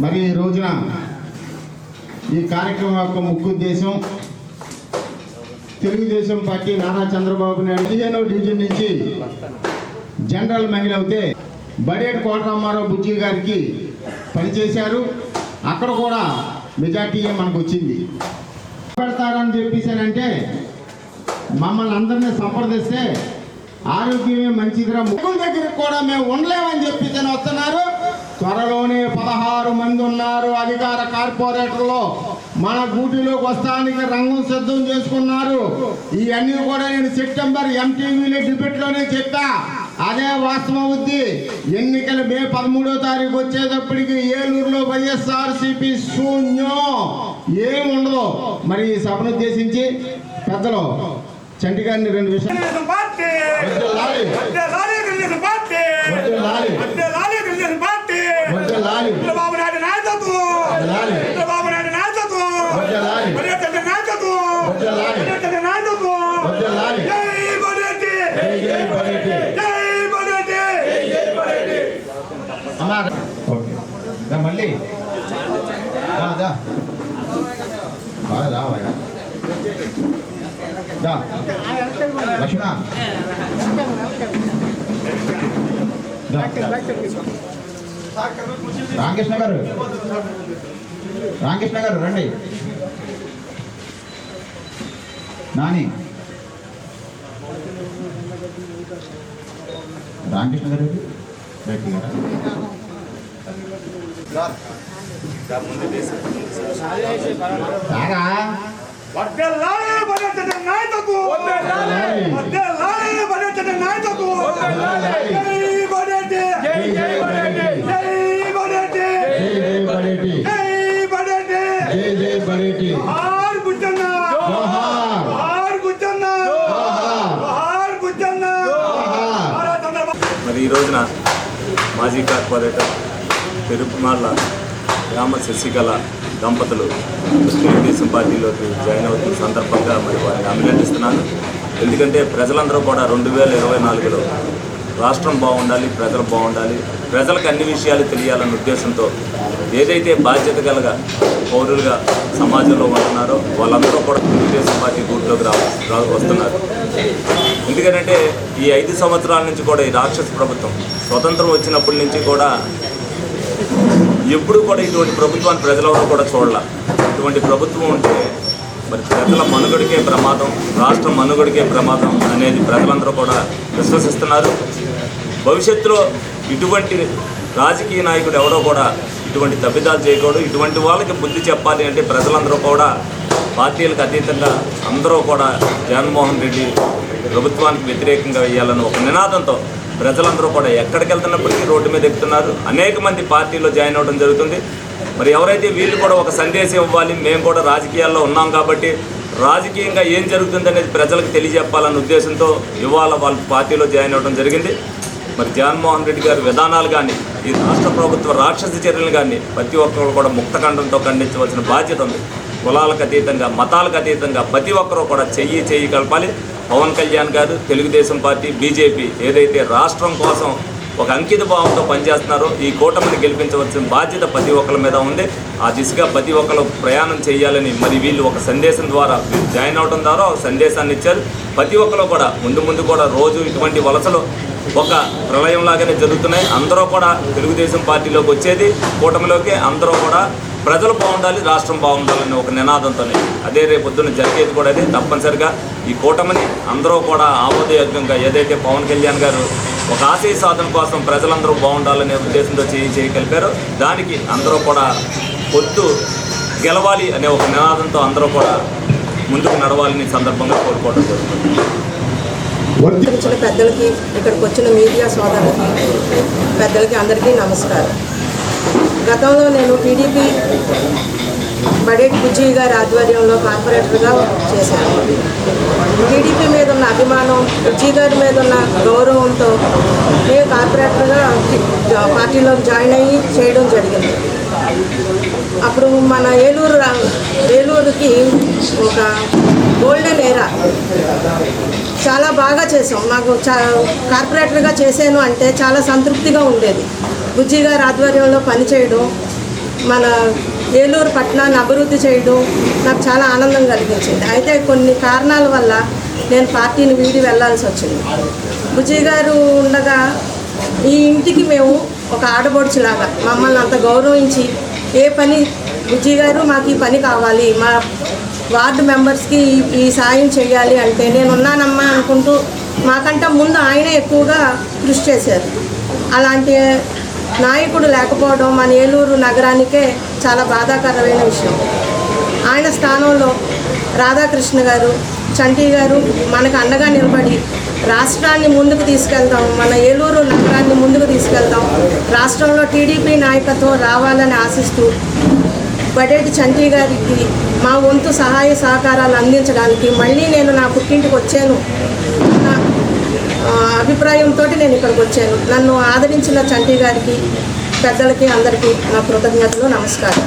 మరి ఈ రోజున ఈ కార్యక్రమం యొక్క ముఖ్య ఉద్దేశం తెలుగుదేశం పార్టీ నారా చంద్రబాబు నాయుడు పదిహేనో డివిజన్ నుంచి జనరల్ మహిళ అవుతే బడేట్ కోటరామారావు బుజ్జి గారికి పనిచేశారు. అక్కడ కూడా మెజార్టీ మనకు వచ్చింది. పెడతారని చెప్పేసానంటే మమ్మల్ని అందరినీ సంప్రదిస్తే ఆరోగ్యమే మంచిదిరా. ముగ్గుల దగ్గర కూడా మేము ఉండలేమని చెప్పి వస్తున్నారు. త్వరలోనే పదహారు మంది ఉన్నారు అధికార కార్పొరేటర్లో. మన గూటిలోకి వస్తానికి రంగం సిద్ధం చేసుకున్నారు. ఇవన్నీ కూడా నేను సెప్టెంబర్ ఎంటీవీలో డిబేట్లోనే చెప్పా. అదే వాస్తవం ఉంది ఎన్నికలు మే పదమూడో తారీఖు వచ్చేటప్పటికి ఏలూరులో వైఎస్ఆర్ సిపి శూన్యం ఏముండదు మరి ఈ సభను ఉద్దేశించి పెద్దలు చంటి గారిని రెండు విషయాలు చంద్రబాబు నాయుడు నాయకత్వం. చంద్రబాబు నాయుడు నాయకత్వం. నాయకత్వం. నాయకత్వం. జై బడేటి జై జై బడేటి. జై బడేటి అమ్మా ఓకే. దా మళ్ళీ. దా దా. బాగా రావయ్యా దా. లక్ష్మణ. రామకృష్ణ గారు. రామకృష్ణ గారు రండి. నాని. రామకృష్ణ గారు రెడ్డి గారా. చంద్రబాబు. మరి ఈ రోజున మాజీ కార్పొరేటర్ పెరుమాళ్ళ రామ శశికళ దంపతులు తెలుగుదేశం పార్టీలోకి జాయిన్ అవుతున్న సందర్భంగా మరి వారిని అభినందిస్తున్నాను. ఎందుకంటే ప్రజలందరూ కూడా రెండు వేల ఇరవై నాలుగులో రాష్ట్రం బాగుండాలి ప్రజలు బాగుండాలి ప్రజలకు అన్ని విషయాలు తెలియాలన్న ఉద్దేశంతో ఏదైతే బాధ్యత కలగా పౌరులుగా సమాజంలో ఉంటున్నారో వాళ్ళందరూ కూడా తెలుగుదేశం పార్టీ గూట్లోకి రా రా- వస్తున్నారు. ఎందుకంటే ఈ ఐదు సంవత్సరాల నుంచి కూడా ఈ రాక్షస ప్రభుత్వం స్వతంత్రం వచ్చినప్పటి నుంచి కూడా ఎప్పుడు కూడా ఇటువంటి ప్రభుత్వాన్ని ప్రజలెవరూ కూడా చూడాల. ఇటువంటి ప్రభుత్వం ఉంటే మరి ప్రజల మనుగడికే ప్రమాదం రాష్ట్ర మనుగడికే ప్రమాదం అనేది ప్రజలందరూ కూడా విశ్వసిస్తున్నారు. భవిష్యత్తులో ఇటువంటి రాజకీయ నాయకుడు ఎవరో కూడా ఇటువంటి తప్పిదాలు చేయకూడదు. ఇటువంటి వాళ్ళకి బుద్ధి చెప్పాలి అంటే ప్రజలందరూ కూడా పార్టీలకు అతీతంగా అందరూ కూడా జగన్మోహన్ రెడ్డి ప్రభుత్వానికి వ్యతిరేకంగా వేయాలని ఒక నినాదంతో ప్రజలందరూ కూడా ఎక్కడికి వెళ్తున్నప్పటికీ రోడ్డు మీద ఎక్కుతున్నారు. అనేక మంది పార్టీలో జాయిన్ అవ్వడం జరుగుతుంది. మరి ఎవరైతే వీళ్ళు కూడా ఒక సందేశం ఇవ్వాలి మేము కూడా రాజకీయాల్లో ఉన్నాం కాబట్టి రాజకీయంగా ఏం జరుగుతుంది అనేది ప్రజలకు తెలియజెప్పాలన్న ఉద్దేశంతో ఇవాళ వాళ్ళ పార్టీలో జాయిన్ అవ్వడం జరిగింది. మరి జగన్మోహన్ రెడ్డి గారి విధానాలు కానీ ఈ రాష్ట్ర ప్రభుత్వ రాక్షస చర్యలు కానీ ప్రతి ఒక్కరు కూడా ముక్తఖండంతో ఖండించవలసిన బాధ్యత ఉంది. కులాలకు అతీతంగా మతాలకు అతీతంగా ప్రతి ఒక్కరూ కూడా చెయ్యి చెయ్యి కలపాలి. పవన్ కళ్యాణ్ గారు తెలుగుదేశం పార్టీ బీజేపీ ఏదైతే రాష్ట్రం కోసం ఒక అంకిత భావంతో పనిచేస్తున్నారో ఈ కూటమిని గెలిపించవలసిన బాధ్యత ప్రతి ఒక్కరి మీద ఉంది. ఆ దిశగా ప్రతి ఒక్కరు ప్రయాణం చేయాలని మరి వీళ్ళు ఒక సందేశం ద్వారా జాయిన్ అవడం ద్వారా ఒక సందేశాన్ని ఇచ్చారు. ప్రతి ఒక్కరు కూడా ముందు ముందు కూడా రోజు ఇటువంటి వలసలు ఒక ప్రళయంలాగానే జరుగుతున్నాయి. అందరూ కూడా తెలుగుదేశం పార్టీలోకి వచ్చేది కూటమిలోకి అందరూ కూడా ప్రజలు బాగుండాలి రాష్ట్రం బాగుండాలని ఒక నినాదంతోనే. అదే రేపు పొద్దున్న జరిగేది కూడా అదే. తప్పనిసరిగా ఈ కూటమిని అందరూ కూడా ఆమోదయోగ్యంగా ఏదైతే పవన్ కళ్యాణ్ గారు ఒక ఆశయ సాధన కోసం ప్రజలందరూ బాగుండాలనే ఉద్దేశంతో చేయి చేయగలిపారో దానికి అందరూ కూడా పొత్తు గెలవాలి అనే ఒక నినాదంతో అందరూ కూడా ముందుకు నడవాలని సందర్భంగా కోరుకోవడం జరుగుతుంది. వచ్చిన పెద్దలకి ఇక్కడికి వచ్చిన మీడియా సోదరులకి పెద్దలకి అందరికీ నమస్కారం. గతంలో నేను టీడీపీ బడేటి బుజ్జి గారి ఆధ్వర్యంలో కార్పొరేటర్గా చేశాను. టీడీపీ మీద ఉన్న అభిమానం బుజ్జి గారి మీద ఉన్న గౌరవంతో నేను కార్పొరేటర్గా పార్టీలో జాయిన్ అయ్యి చేయడం జరిగింది. అప్పుడు మన ఏలూరు రా- ఏలూరుకి ఒక గోల్డెన్ ఏరా చాలా బాగా చేసాం. నాకు చా కార్పొరేటర్గా చేశాను అంటే చాలా సంతృప్తిగా ఉండేది. బుజ్జి గారి ఆధ్వర్యంలో పనిచేయడం మన ఏలూరు పట్టణాన్ని అభివృద్ధి చేయడం నాకు చాలా ఆనందం కలిగించింది. అయితే కొన్ని కారణాల వల్ల నేను పార్టీని వీడి వెళ్ళాల్సి వచ్చింది. బుజ్జి గారు ఉండగా ఈ ఇంటికి మేము ఒక ఆడబొడుచులాగా మమ్మల్ని అంత గౌరవించి ఏ పని బుజ్జి గారు మాకు ఈ పని కావాలి మా వార్డు మెంబర్స్కి ఈ- ఈ సాయం చేయాలి అంటే నేను ఉన్నానమ్మా అనుకుంటూ మాకంటే ముందు ఆయనే ఎక్కువగా కృషి చేశారు. అలాంటి నాయకుడు లేకపోవడం మన ఏలూరు నగరానికే చాలా బాధాకరమైన విషయం. ఆయన స్థానంలో రాధాకృష్ణ గారు చంటి గారు మనకు అండగా నిలబడి రాష్ట్రాన్ని ముందుకు తీసుకెళ్తాం మన ఏలూరు నగరాన్ని ముందుకు తీసుకెళ్తాం రాష్ట్రంలో టీడీపీ నాయకత్వం రావాలని ఆశిస్తూ బడేటి చంటి గారికి మా వంతు సహాయ సహకారాలు అందించడానికి మళ్ళీ నేను నా పుట్టింటికి వచ్చాను. అభిప్రాయంతో నేను ఇక్కడికి వచ్చాను. నన్ను ఆదరించిన చంటి గారికి పెద్దలకి అందరికీ నా కృతజ్ఞతలు నమస్కారం.